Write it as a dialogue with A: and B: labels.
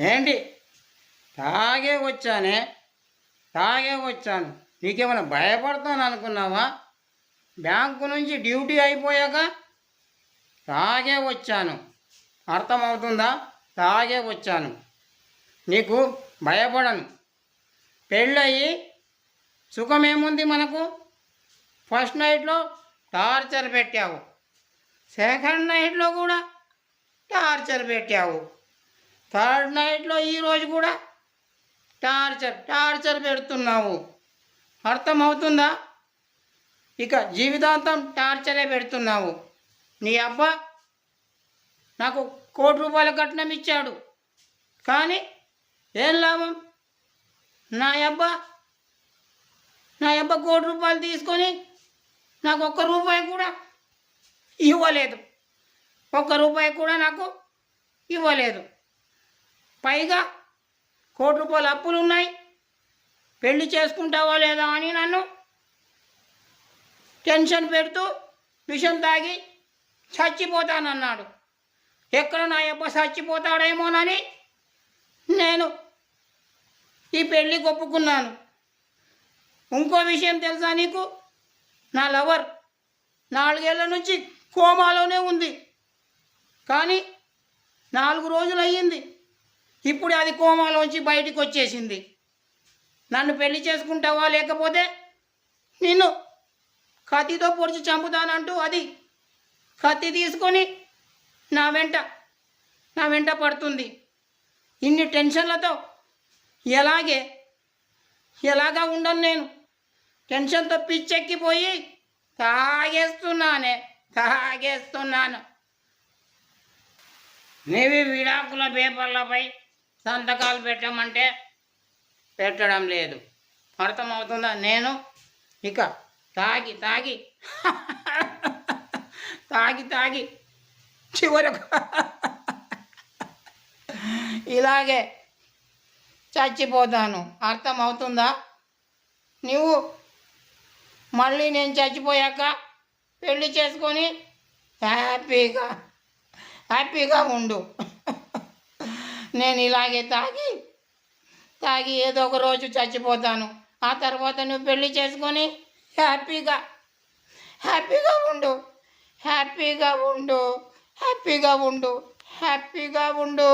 A: ఏంటి? తాగే వచ్చానే తాగే వచ్చాను. నీకేమైనా భయపడతాను అనుకున్నావా? బ్యాంకు నుంచి డ్యూటీ అయిపోయాక తాగే వచ్చాను. అర్థమవుతుందా? తాగే వచ్చాను. నీకు భయపడను. పెళ్ళయి సుఖమేముంది మనకు? ఫస్ట్ నైట్లో టార్చర్ పెట్టావు. సెకండ్ నైట్లో కూడా టార్చర్ పెట్టావు. థర్డ్ నైట్లో ఈరోజు కూడా టార్చర్ టార్చర్ పెడుతున్నావు. అర్థమవుతుందా? ఇక జీవితాంతం టార్చరే పెడుతున్నావు. నీ అబ్బా నాకు కోటి రూపాయల కట్నం ఇచ్చాడు. కానీ ఏం లాభం? నా అబ్బా నా అబ్బా కోటి రూపాయలు తీసుకొని నాకు ఒక్క రూపాయి కూడా ఇవ్వలేదు. ఒక్క రూపాయి కూడా నాకు ఇవ్వలేదు. పైగా కోటి రూపాయల అప్పులు ఉన్నాయి పెళ్ళి చేసుకుంటావా లేదా అని నన్ను టెన్షన్ పెడుతూ విషం తాగి చచ్చిపోతానన్నాడు. ఎక్కడ నా అబ్బ చచ్చిపోతాడేమోనని నేను ఈ పెళ్ళి ఒప్పుకున్నాను ఇంకో విషయం తెలుసా నీకు? నా లవర్ నాలుగేళ్ళ నుంచి కోమాలోనే ఉంది. కానీ నాలుగు రోజులు అయ్యింది ఇప్పుడు అది కోమాలోంచి బయటికి వచ్చేసింది. నన్ను పెళ్ళి చేసుకుంటావా లేకపోతే నిన్ను కత్తితో పొడిచి చంపుతానంటూ అది కత్తి తీసుకొని నా వెంట నా వెంట పడుతుంది. ఇన్ని టెన్షన్లతో ఎలాగే ఎలాగా ఉండను నేను? టెన్షన్తో పిచ్చెక్కిపోయి తాగేస్తున్నానే తాగేస్తున్నాను. నీవి విడాకుల పేపర్లపై సంతకాలు పెట్టమంటే పెట్టడం లేదు. అర్థమవుతుందా? నేను ఇక తాగి తాగి తాగి తాగి చివరకు ఇలాగే చచ్చిపోతాను. అర్థమవుతుందా? నువ్వు మళ్ళీ నేను చచ్చిపోయాక పెళ్ళి చేసుకొని హ్యాపీగా హ్యాపీగా ఉండు. నేను ఇలాగే తాగి తాగి ఏదో ఒక రోజు చచ్చిపోతాను. ఆ తర్వాత నువ్వు పెళ్ళి చేసుకొని హ్యాపీగా హ్యాపీగా ఉండు హ్యాపీగా ఉండు హ్యాపీగా ఉండు హ్యాపీగా ఉండు.